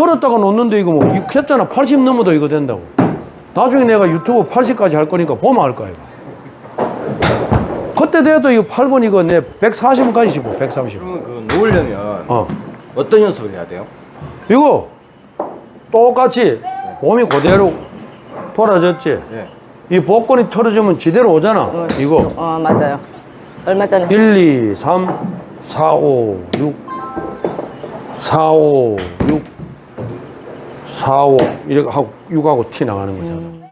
들었다가 놓는데 이거 뭐, 이거 했잖아. 80 넘어도 이거 된다고. 나중에 내가 유튜브 80까지 할 거니까 보면 알 거야, 이거. 그때 돼도 이거 8번 이거 내 140까지 씹어, 130. 그러면 그 놓으려면 어. 어떤 연습을 해야 돼요? 이거 똑같이 몸이 그대로 돌아졌지. 예. 이 복근이 털어지면 지대로 오잖아. 이거. 어 맞아요. 얼마 전에 1, 2, 3, 4, 5, 6, 4, 5, 6, 4, 5 이렇게 하고 6하고 티 나가는 거잖아.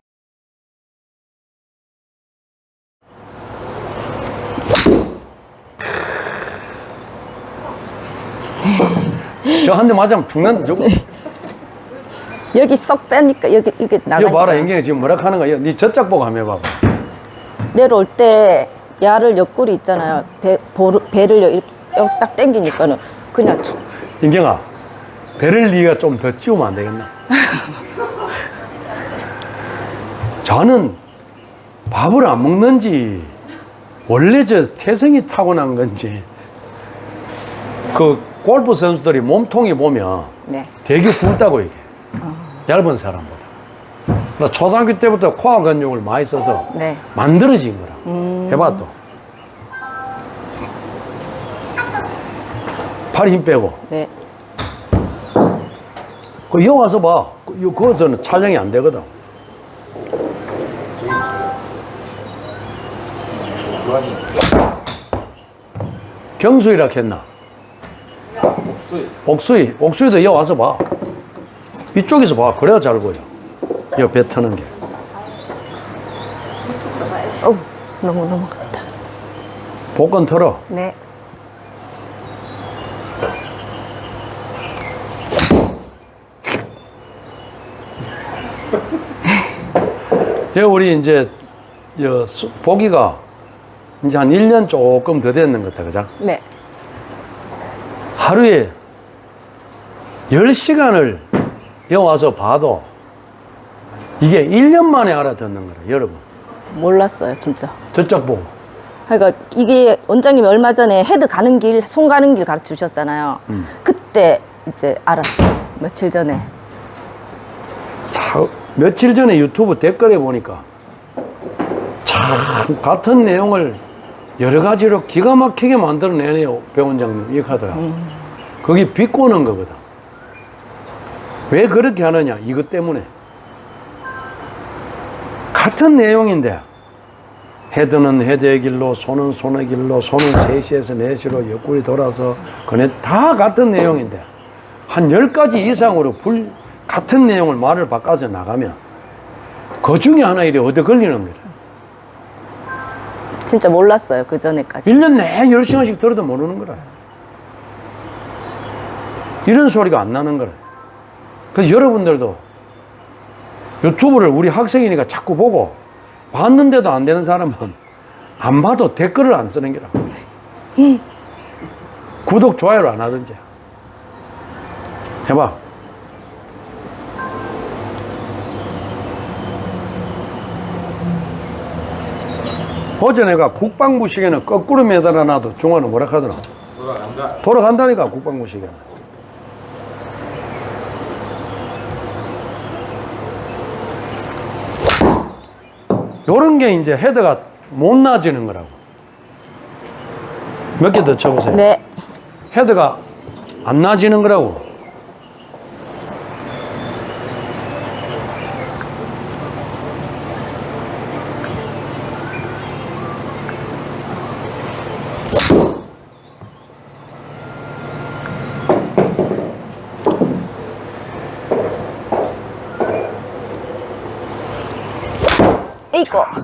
저한 대 맞으면 죽는다 저거. 여기 쏙 빼니까 여기 이게 이거 나가니까 봐라 인경이 지금 뭐라 하는 거야. 네 저짝 보고 한번 해봐봐. 내려올 때 야를 옆구리 있잖아요. 배 보르, 배를 이렇게, 딱 당기니까는 그냥 툭 인경아, 배를 네가 좀 더 찌우면 안 되겠나? 저는 밥을 안 먹는지 원래 저 태생이 타고난 건지 그 골프 선수들이 몸통이 보면 네. 되게 굵다고 이게 얇은 사람보다. 나 초등학교 때부터 코어 근육을 많이 써서 네. 만들어진 거라. 해봐 또. 팔 힘 빼고. 네. 그 이거 와서 봐. 그- 이거 그거서는 촬영이 안 되거든. 경수이라 했나? 목수이 옥수이. 옥수이도 이거 와서 봐. 이쪽에서 봐. 그래야 잘 보여. 이거 배 트는 게. 어 너무 넘어갔다. 복근 털어. 네. 예, 우리 이제 여 수- 보기가 이제 한 1년 조금 더 됐는 것 같아. 그죠? 네. 하루에 10시간을 여기 와서 봐도 이게 1년 만에 알아듣는 거라, 여러분. 몰랐어요 진짜. 저쪽 보고. 그러니까 이게 원장님이 얼마 전에 헤드 가는 길, 손 가는 길 가르쳐 주셨잖아요. 음. 그때 이제 알았어요. 며칠 전에. 차, 며칠 전에 유튜브 댓글에 보니까 참 같은 내용을 여러 가지로 기가 막히게 만들어내네요, 배원장님. 이렇게 하더라. 그게 비꼬는 거거든. 왜 그렇게 하느냐? 이것 때문에. 같은 내용인데, 헤드는 헤드의 길로, 손은 손의 길로, 손은 3시에서 4시로 옆구리 돌아서, 그네 다 같은 내용인데, 한 10가지 이상으로 불, 같은 내용을 말을 바꿔서 나가면, 그 중에 하나 이래 얻어 걸리는 거야. 진짜 몰랐어요 그 전에까지. 1년 내내 10시간씩 들어도 모르는 거라. 이런 소리가 안 나는 거라. 그래서 여러분들도 유튜브를 우리 학생이니까 자꾸 보고 봤는데도 안 되는 사람은 안 봐도 댓글을 안 쓰는 게라. 구독, 좋아요를 안 하든지. 해봐. 어제 내가 국방부 시계는 거꾸로 매달아 놔도 중화는 뭐라 하더라. 돌아간다 돌아간다니까 국방부 시계는. 요런 게 이제 헤드가 못 나아지는 거라고. 몇 개 더 쳐보세요. 네. 헤드가 안 나아지는 거라고.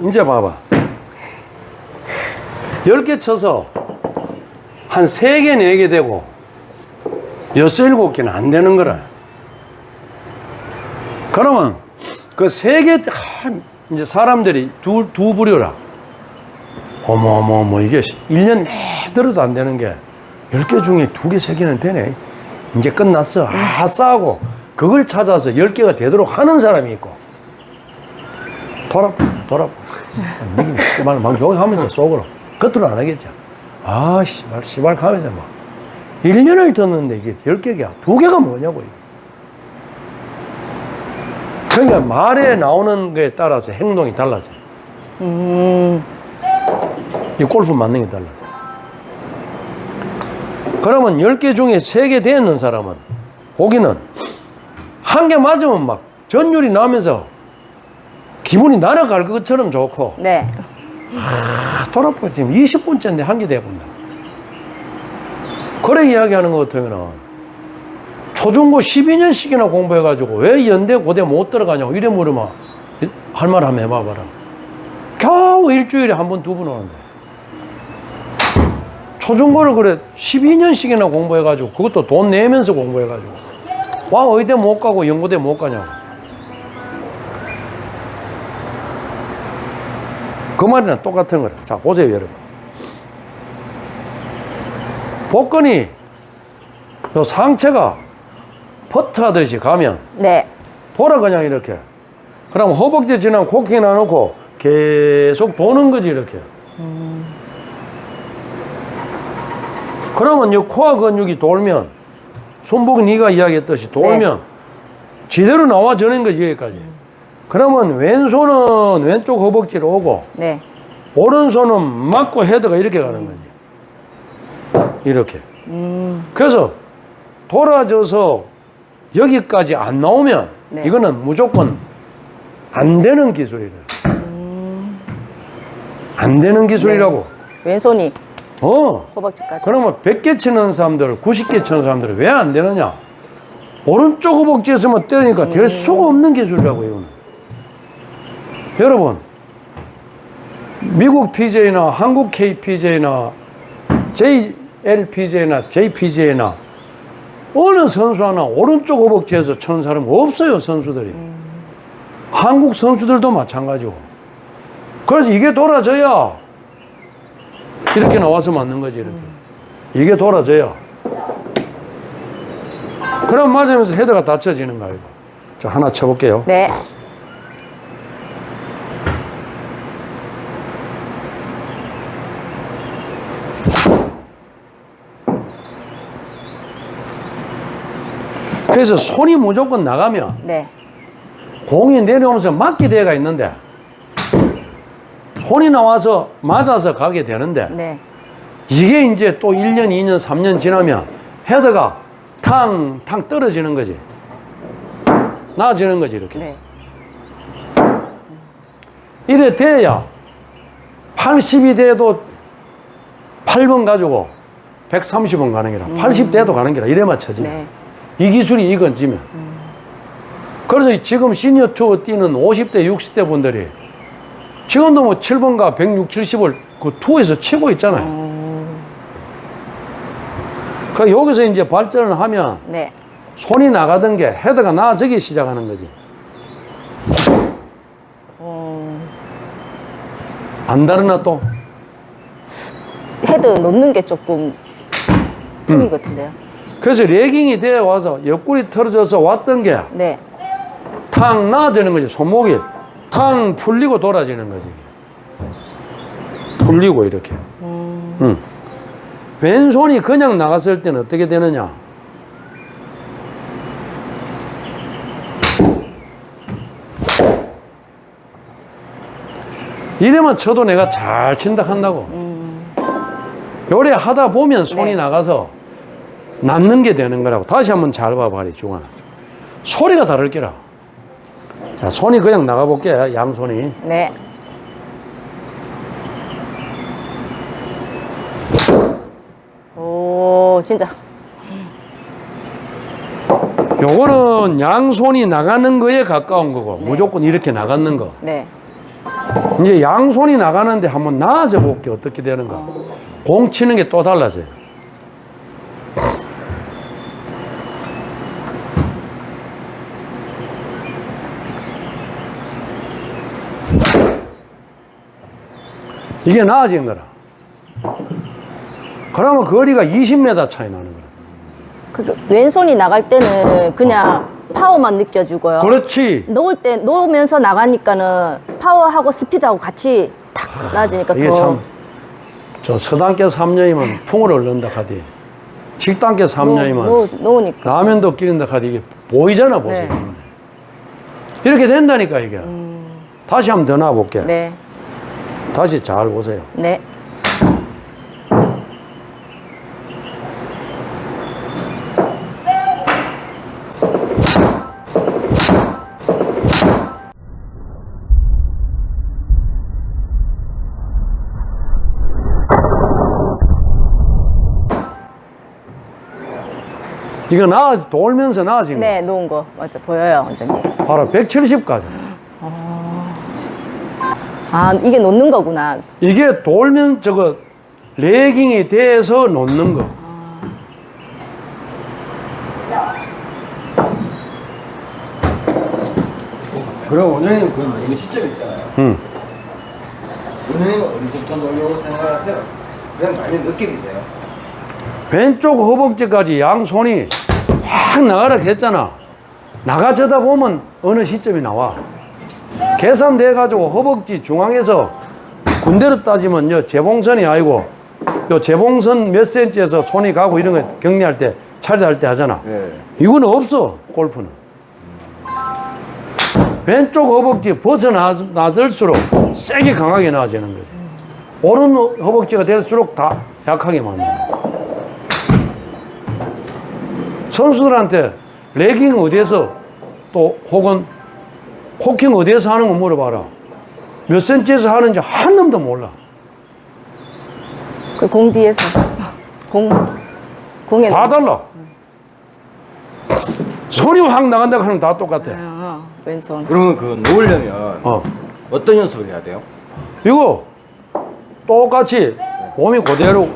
이제 봐봐. 10개 쳐서 한 3개, 4개 되고 6, 7개는 안 되는 거라. 그러면 그 3개, 이제 사람들이 두, 두 부류라. 어머, 어머, 어머, 이게 1년 내 들어도 안 되는 게 10개 중에 2개, 3개는 되네. 이제 끝났어. 아, 싸고 그걸 찾아서 10개가 되도록 하는 사람이 있고 돌아, 돌아. 미긴 씨발 막 욕하면서 속으로. 겉으로 안 하겠죠. 아, 씨발, 씨발 하면서 막. 1년을 듣는데 이게 10개가, 두 개가 뭐냐고. 이게. 그러니까 말에 나오는 거에 따라서 행동이 달라져요. 이 골프 맞는 게 달라져. 그러면 10개 중에 3개 되었는 사람은, 보기는, 한 개 맞으면 막 전율이 나면서 기분이 날아갈 것처럼 좋고, 네. 아, 돌아보니까 지금 20분째인데 한개 돼본다. 그래 이야기하는 것 같으면은, 초중고 12년씩이나 공부해가지고 왜 연대 고대 못 들어가냐고 이래 물으면 할 말 한번 해봐봐라. 겨우 일주일에 한 번, 두 번 오는데. 초중고를 그래 12년씩이나 공부해가지고 그것도 돈 내면서 공부해가지고 와 의대 못 가고 연고대 못 가냐고. 그 말이랑 똑같은 거라. 자, 보세요, 여러분. 복근이 요 상체가 퍼트 하듯이 가면 네. 돌아 그냥 이렇게. 그럼 허벅지 지나면 코킹 놔놓고 계속 도는 거지 이렇게. 그러면 이 코어 근육이 돌면 손목 네가 이야기했듯이 돌면 지대로 나와지는 거지 여기까지. 그러면 왼손은 왼쪽 허벅지로 오고 네. 오른손은 맞고 헤드가 이렇게 가는 거지. 이렇게. 그래서 돌아져서 여기까지 안 나오면 네. 이거는 무조건 안 되는 기술이래. 안 되는 기술이라고. 왼손이 어. 허벅지까지. 그러면 100개 치는 사람들, 90개 치는 사람들은 왜 안 되느냐? 오른쪽 허벅지에서만 때리니까 될 수가 없는 기술이라고, 이거는. 여러분, 미국 PJ나 한국 KPJ나 JLPJ나 JPJ나 어느 선수 하나 오른쪽 허벅지에서 치는 사람 없어요, 선수들이. 한국 선수들도 마찬가지고. 그래서 이게 돌아져야 이렇게 나와서 맞는 거지, 이렇게. 이게 돌아져야. 그럼 맞으면서 헤드가 닫혀지는 거예요. 자, 하나 쳐볼게요. 네. 그래서 손이 무조건 나가면 네. 공이 내려오면서 맞게 대가 있는데 손이 나와서 맞아서 가게 되는데 네. 이게 이제 또 1년, 2년, 3년 지나면 헤드가 탕, 탕 떨어지는 거지. 나아지는 거지, 이렇게. 네. 이래 돼야 80이 돼도 8번 가지고 130원 가는 게라 80대도 가는 게라 이래 맞춰지 네. 네. 이 기술이 이건 찌면. 그래서 지금 시니어 투어 뛰는 50대, 60대 분들이 지금도 뭐 7번가 106, 70을 그 투어에서 치고 있잖아요. 그 여기서 이제 발전을 하면 네. 손이 나가던 게 헤드가 나아지기 시작하는 거지. 안 다르나 또? 헤드 놓는 게 조금 틀린 것 같은데요. 그래서 레깅이 되어 와서 옆구리 털어져서 왔던 게 네. 탕 나아지는 거지. 손목이 탕 풀리고 돌아지는 거지. 풀리고 이렇게. 응. 왼손이 그냥 나갔을 때는 어떻게 되느냐? 이래만 쳐도 내가 잘 친다 한다고. 요래 하다 보면 손이 네. 나가서 낫는 게 되는 거라고. 다시 한번 잘 봐봐, 이 중아. 소리가 다를 게라. 자, 손이 그냥 나가볼게, 양손이. 네. 오, 진짜. 요거는 양손이 나가는 거에 가까운 거고, 무조건 이렇게 나가는 거. 네. 이제 양손이 나가는데 한번 나아져 볼게, 어떻게 되는가. 공 치는 게 또 달라져요. 이게 나아진 거라. 그러면 거리가 20m 차이 나는 거라. 그 왼손이 나갈 때는 그냥 파워만 느껴지고요. 그렇지. 놓을 때 놓으면서 나가니까는 파워하고 스피드하고 같이 탁 나아지니까 이게 더 참, 저 서당께 3년이면 풍을 얻는다 하디. 식당께 3년이면 놓, 놓으니까 라면도 끼린다 하디. 이게 보이잖아, 보세요. 네. 이렇게 된다니까 이게. 다시 한번 더 놔볼게. 네. 다시 잘 보세요. 네. 이거 나아 돌면서 나아진 거. 네, 놓은 거. 맞아. 보여요, 원장님. 바로 170까지. 아, 이게 놓는 거구나. 이게 돌면 저거 레깅이 돼서 놓는 거. 그럼 원장님 그 놓는 시점 있잖아요. 음. 원장님은 어디서부터 놓으려고 생각하세요? 그냥 많이 느낌이세요. 왼쪽 허벅지까지 양손이 확 나가라 했잖아. 나가져다 보면 어느 시점이 나와. 계산돼 가지고 허벅지 중앙에서 군대로 따지면 요 재봉선이 아니고 요 재봉선 몇 센치에서 손이 가고 이런 거 격리할 때 차례할 때 하잖아. 네. 이거는 없어 골프는. 왼쪽 허벅지 벗어나들수록 세게 강하게 나아지는 거지. 오른 허벅지가 될수록 다 약하게 거야. 선수들한테 레깅 어디에서 또 혹은 코킹 어디에서 하는 거 물어봐라. 몇 센치에서 하는지 한 놈도 몰라. 그 공 뒤에서. 공, 공에. 다 달라. 손이 확 나간다고 하는 거다 똑같아. 아, 왼손. 그러면 그 놓으려면 어. 어떤 연습을 해야 돼요? 이거 똑같이 몸이 그대로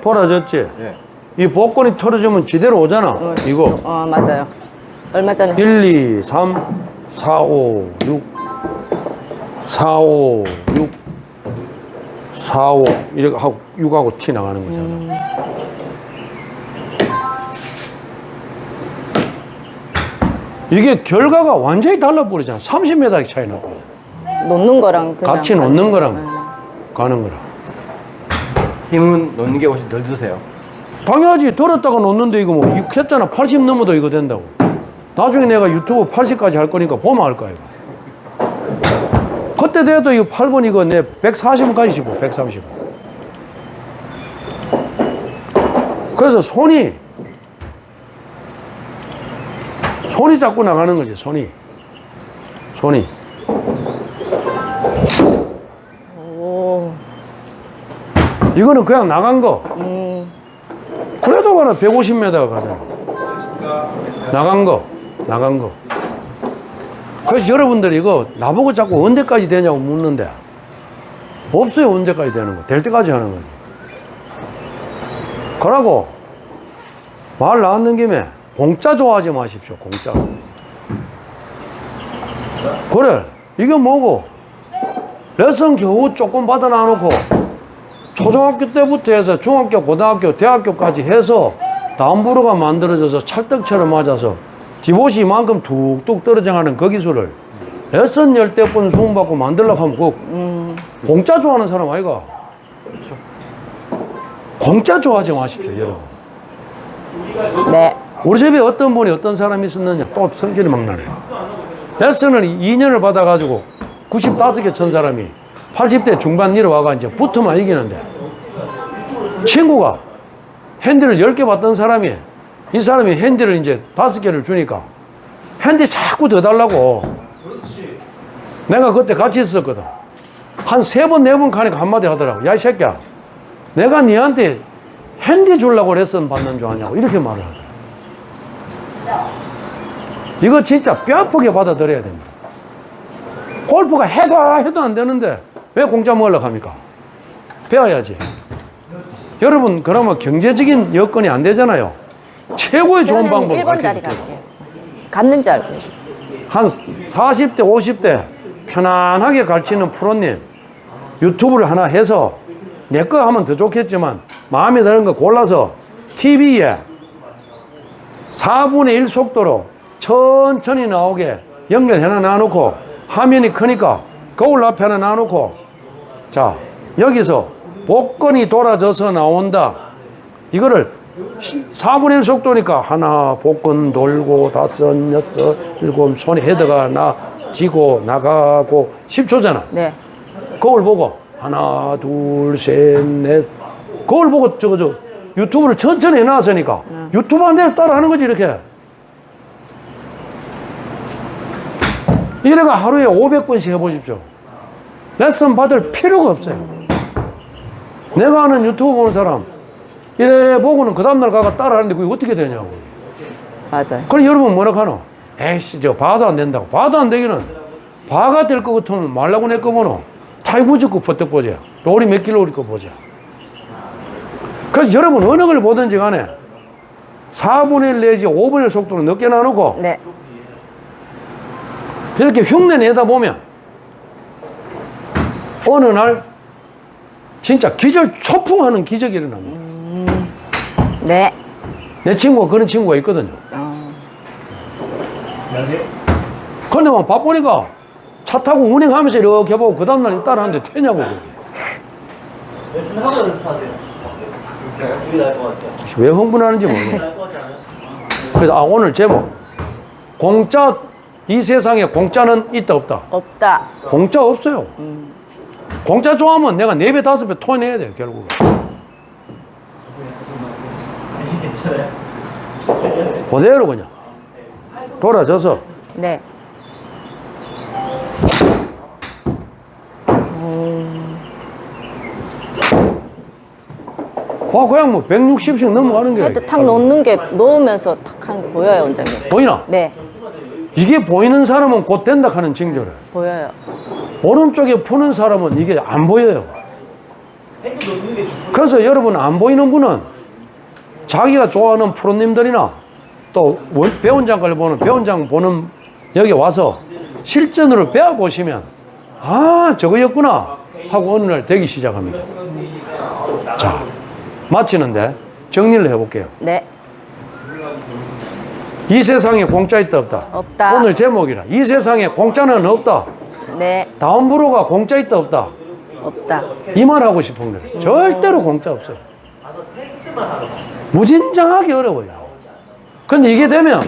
돌아졌지. 예. 이 복근이 털어지면 지대로 오잖아. 이거 어, 맞아요. 얼마 전에. 1, 2, 3, 4, 5, 6, 4, 5, 6, 4, 5 이렇게 하고 6하고 티 나가는 거잖아. 이게 결과가 완전히 달라버리잖아. 30m 차이 나고. 놓는 거랑 그냥. 같이 놓는 거랑 가는 거랑. 힘은 놓는 게 훨씬 덜 드세요. 당연하지. 들었다가 놓는데 이거 뭐, 이거 했잖아. 80 넘어도 이거 된다고. 나중에 내가 유튜브 80까지 할 거니까 보면 알 거야, 이거. 그때 돼도 이거 8번 이거 내 140까지 씹어, 130. 그래서 손이, 손이 자꾸 나가는 거지, 손이. 손이. 오. 이거는 그냥 나간 거. 그래도 그나 150m가 가잖아. 나간 거, 나간 거. 그래서 여러분들이 이거 나보고 자꾸 언제까지 되냐고 묻는데 없어요, 언제까지 되는 거. 될 때까지 하는 거지. 그러고 말 나왔는 김에 공짜 좋아하지 마십시오, 공짜. 그래, 이게 뭐고? 레슨 겨우 조금 받아 놔놓고 초등학교 때부터 해서 중학교, 고등학교, 대학교까지 해서 담부로가 만들어져서 찰떡처럼 맞아서 디봇이 이만큼 툭툭 떨어져가는 그 기술을 레슨 열대 번 수험받고 만들려고 하면 그거 공짜 좋아하는 사람 아이가? 공짜 좋아하지 마십시오, 여러분. 네. 우리 집에 어떤 분이 어떤 사람이 있었느냐 또 성질이 막 나네 레슨을 2년을 받아가지고 95개 천 사람이 80대 중반 내려와가 이제 붙으면 이기는데 친구가 핸디를 10개 받던 사람이 이 사람이 핸디를 이제 5개를 주니까 핸디 자꾸 더 달라고 내가 그때 같이 있었거든 한 세 번, 네 번 가니까 한마디 하더라고 야 이 새끼야 내가 니한테 핸디 주려고 레슨 받는 줄 아냐고 이렇게 말을 하더라고 이거 진짜 뼈 아프게 받아들여야 됩니다. 골프가 해도 해도 안 되는데 왜 공짜 먹으려고 합니까? 배워야지. 여러분 그러면 경제적인 여건이 안 되잖아요. 최고의 좋은 방법을 1번 자리 가르쳐줄게요. 갈게요. 갔는지 알고. 한 40대, 50대 편안하게 가르치는 프로님 유튜브를 하나 해서 내 거 하면 더 좋겠지만 마음에 드는 거 골라서 TV에 4분의 1 속도로 천천히 나오게 연결 하나 놔놓고 화면이 크니까 거울 앞에 하나 놔놓고 자 여기서 복근이 돌아져서 나온다 이거를 시- 4분의 1 속도니까 하나 복근 돌고 다섯 여섯 일곱 손에 헤드가 나 지고 나가고 10초잖아 네. 거울 보고 하나 둘셋넷. 거울 보고 저거 저 유튜브를 천천히 해놨으니까 유튜브 한 대로 따라 하는 거지 이렇게. 이래가 하루에 500번씩 해보십시오. 레슨 받을 필요가 없어요. 내가 아는 유튜브 보는 사람 이래 보고는 그 다음날 가가 따라 하는데 그게 어떻게 되냐고 맞아요. 그럼 여러분 뭐라 하노? 에이씨 저 봐도 안 된다고 봐도 안 되기는 봐가 될 것 같으면 말라고 내거 보노 타이부즈 거 버뜩 보자 로리 몇 킬로 거 보자 그래서 여러분 어느 걸 보든지 간에 4분의 1 내지 5분의 1 속도로 늦게 나누고 네. 이렇게 흉내 내다 보면 어느 날 진짜 기절 초풍하는 기적이 일어납니다 네. 내 친구가 그런 친구가 있거든요 어, 근데 막 바쁘니까 차 타고 운행하면서 이렇게 보고 그 다음날 따라 하는데 되냐고 그게. 레슨하고 연습하세요. 것 같아요. 왜 흥분하는지 않아요? 그래서 아 오늘 제목 공짜 이 세상에 공짜는 있다 없다 없다. 공짜 없어요 공짜 좋아하면 내가 네배 다섯 배 토해내야 돼요 결국은 괜찮아요. 그대로 그냥 돌아져서 네. 와 그냥 뭐 160씩 넘어가는 게 헤드 탁 놓는 게 놓으면서 탁 하는 거 보여요, 원장님. 보이나? 네. 이게 보이는 사람은 곧 된다 하는 징조래 보여요. 오른쪽에 푸는 사람은 이게 안 보여요 헤드 놓는 게 좋고. 그래서 여러분 안 보이는 분은 자기가 좋아하는 프로님들이나 또걸 보는 배원장 보는 여기 와서 실전으로 배워 보시면 아 저거였구나 하고 어느 날 되기 시작합니다. 자 마치는데 정리를 해볼게요. 네. 이 세상에 공짜 있다 없다. 없다. 오늘 제목이라 이 세상에 공짜는 없다. 네. 다운브로가 공짜 있다 없다. 없다. 이 말 하고 싶은 거예요. 절대로 공짜 없어요. 무진장하게 어려워요. 근데 이게 되면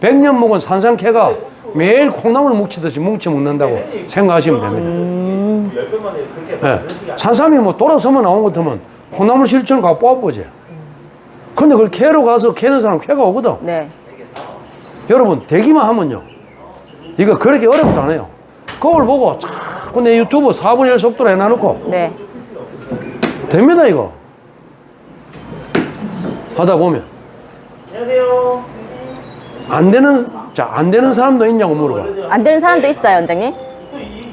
100년 묵은 산삼캐가 매일 콩나물 뭉치듯이 뭉치 먹는다고 생각하시면 됩니다. 예. 산삼이 뭐 돌아서면 나온 것 같으면 콩나물 실천을 갖고 뽑아보지. 근데 그걸 캐러 가서 캐는 사람 캐가 오거든. 네. 여러분 대기만 하면요 이거 그렇게 어렵지 않아요 거울 보고 자꾸 내 유튜브 4분의 1 속도로 해놔놓고 네. 됩니다 이거 하다 보면 안녕하세요. 안 되는 자 안 되는 사람도 있냐고 물어봐 안 되는 사람도 있어요, 원장님?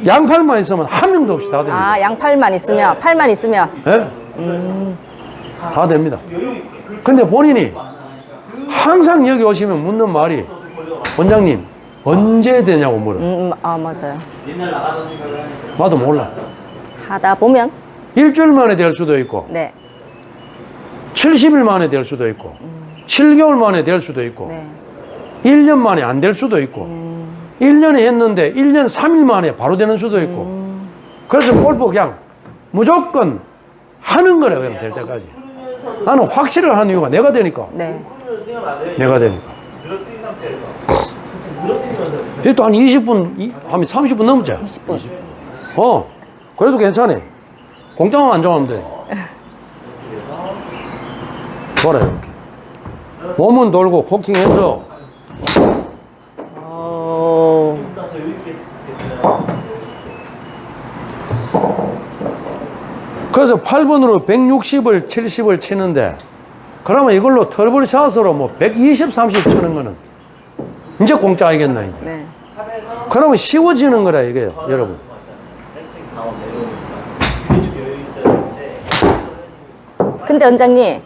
양팔만 있으면 한 명도 없이 다 됩니다 아, 양팔만 있으면, 팔만 있으면. 예? 다 됩니다 근데 본인이 항상 여기 오시면 묻는 말이 원장님 언제 되냐고 물어 음, 아, 맞아요. 나도 몰라 하다 보면. 일주일 만에 될 수도 있고 네. 70일 만에 될 수도 있고 7개월 만에 될 수도 있고 네. 1년 만에 안 될 수도 있고 1년에 했는데 1년 3일 만에 바로 되는 수도 있고 그래서 골프 그냥 무조건 하는 거래 그냥 될 때까지 나는 확실을 하는 이유가 내가 되니까 네. 내가 되니까. 이것도 한 20분 이- 한 30분 넘지 20분. 어 그래도 괜찮아 공짜만 안 정하면 돼 돌아 이렇게 몸은 돌고 코킹해서. 그래서 8분으로 160을 70을 치는데 그러면 이걸로 털블 샷으로 뭐 120, 30 치는 거는 이제 공짜 아니겠나 이제 네. 그러면 쉬워지는 거라 이게요 여러분 이게 되는데. 근데 원장님,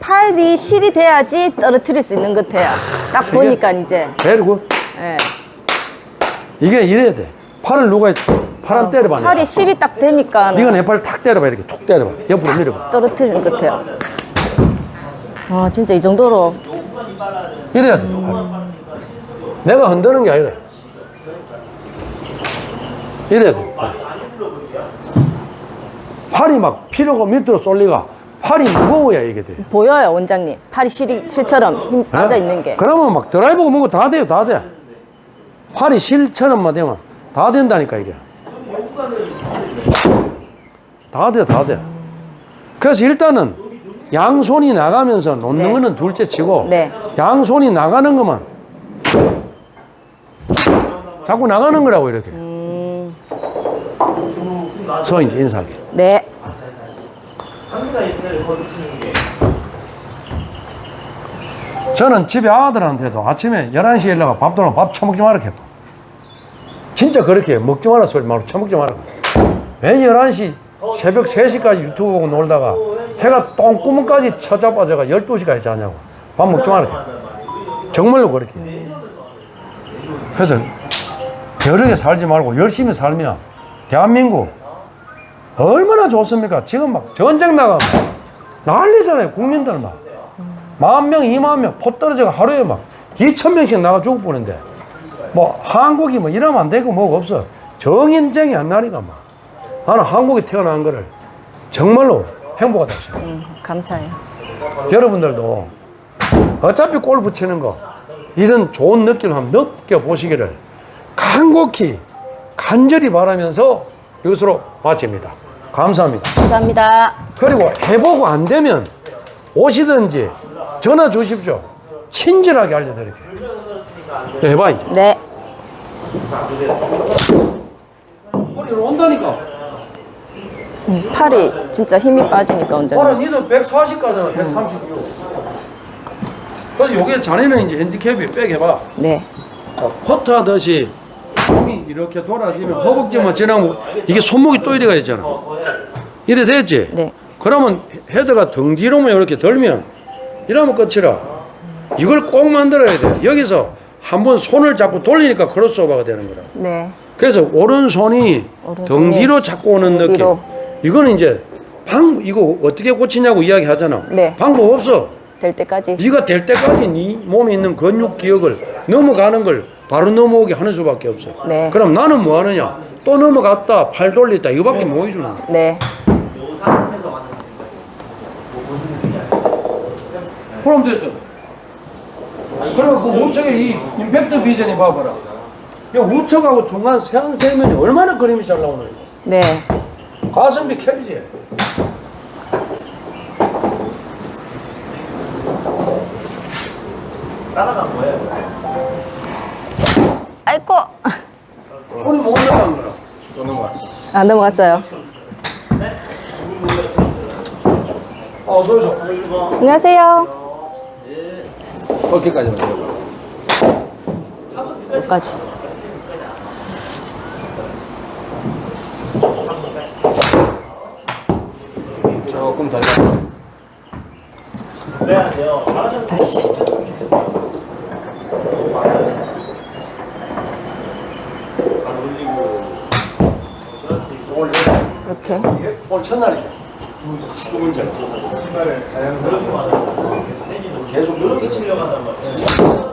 팔이 실이 돼야지 떨어뜨릴 수 있는 것 같아요. 딱 보니까 이제. 그리고 예. 이게 이래야 돼 팔을 누가 팔안 때려봐 내가. 팔이 실이 딱 되니까 네가 내팔탁 때려봐 이렇게 툭 때려봐 옆으로 밀어봐 떨어뜨리는 것 같아요. 아, 진짜 이 정도로. 이래야 돼 팔. 내가 흔드는 게 아니라 이래야 돼 팔. 팔이 막 피로가 밑으로 쏠리가 팔이 무거워야 이게 돼. 보여요, 원장님. 팔이 실이, 실처럼 힘 빠져 있는 게. 그러면 막 드라이버가 뭐고 다 돼요, 다 돼. 팔이 실처럼만 되면 다 된다니까 이게. 다 돼, 다 돼. 그래서 일단은 양손이 나가면서 놓는 네. 거는 둘째 치고 네. 양손이 나가는 것만 자꾸 나가는 거라고 이렇게. 음. 서 이제 인사하기. 네. 저는 집에 아들한테도 아침에 11시에 일어나가 밥 도 나 밥 처먹지 마라 해봐. 진짜 그렇게. 먹지 마라 소리 말고 처먹지 마라. 왜 11시 새벽 3시까지 유튜브 보고 놀다가 해가 똥구멍까지 쳐잡아져가 12시까지 자냐고. 밥 먹지 마라 해. 정말로 그렇게. 그래서 여르게 살지 말고 열심히 살면 대한민국 얼마나 좋습니까? 지금 막 전쟁 나가면 난리잖아요. 국민들 막. 만 명, 이만 명, 포 떨어져가 하루에 막 2천 명씩 나가 죽을 뻔인데 뭐 한국이 뭐 이러면 안 되고 뭐가 없어. 정인쟁이 한 날이가 막. 나는 한국에 태어난 거를 정말로 행복하다고 생각해. 음, 감사해요. 여러분들도 어차피 골프 치는 거 이런 좋은 느낌을 한번 느껴보시기를 간곡히 간절히 바라면서 이것으로 마칩니다. 감사합니다. 감사합니다. 그리고 해보고 안 되면 오시든지 전화 주십시오. 친절하게 알려드릴게요. 네, 해봐 이제. 네. 허리 온다니까. 음, 팔이 진짜 힘이 빠지니까 봐라, 원장님. 니도 140 가잖아, 136. 그래서 요게 자네는 이제 핸디캡이 백 해봐. 네. 자, 퍼트 하듯이 몸이 이렇게 돌아지면 허벅지만 지나면 이게 손목이 또 이래 가 있잖아. 이래 됐지? 네. 그러면 헤드가 등 뒤로만 이렇게 들면 이러면 끝이라. 이걸 꼭 만들어야 돼. 여기서 한 번 손을 잡고 돌리니까 크로스오버가 되는 거라. 네. 그래서 오른손이 오른손이 등 뒤로 잡고 오는 등 느낌. 뒤로. 이거는 이제 방 이거 어떻게 고치냐고 이야기 하잖아. 네. 방법 없어. 될 때까지. 네가 될 때까지 네 몸에 있는 근육 기억을 넘어가는 걸 바로 넘어오게 하는 수밖에 없어. 네. 그럼 나는 뭐 하느냐? 또 넘어갔다, 팔 돌렸다 이거밖에 못 해주는 거야. 네. 그럼 됐죠. 그럼 그 우측에 이 임팩트 비전이 봐봐라. 이 우측하고 중간 세안 세면이 얼마나 그림이 잘 나오는 거야. 네. 가성비 캡이지. 아이고. 우리 못 나가는 거라. 안 넘어갔어요. 어, 어서 오소. 안녕하세요. 어깨까지만 내려봐. 여기까지. 조금 덜 가. 다시. 이렇게. 오늘 첫날이죠. 두 번째. 계속 이렇게 질려간단 말이야.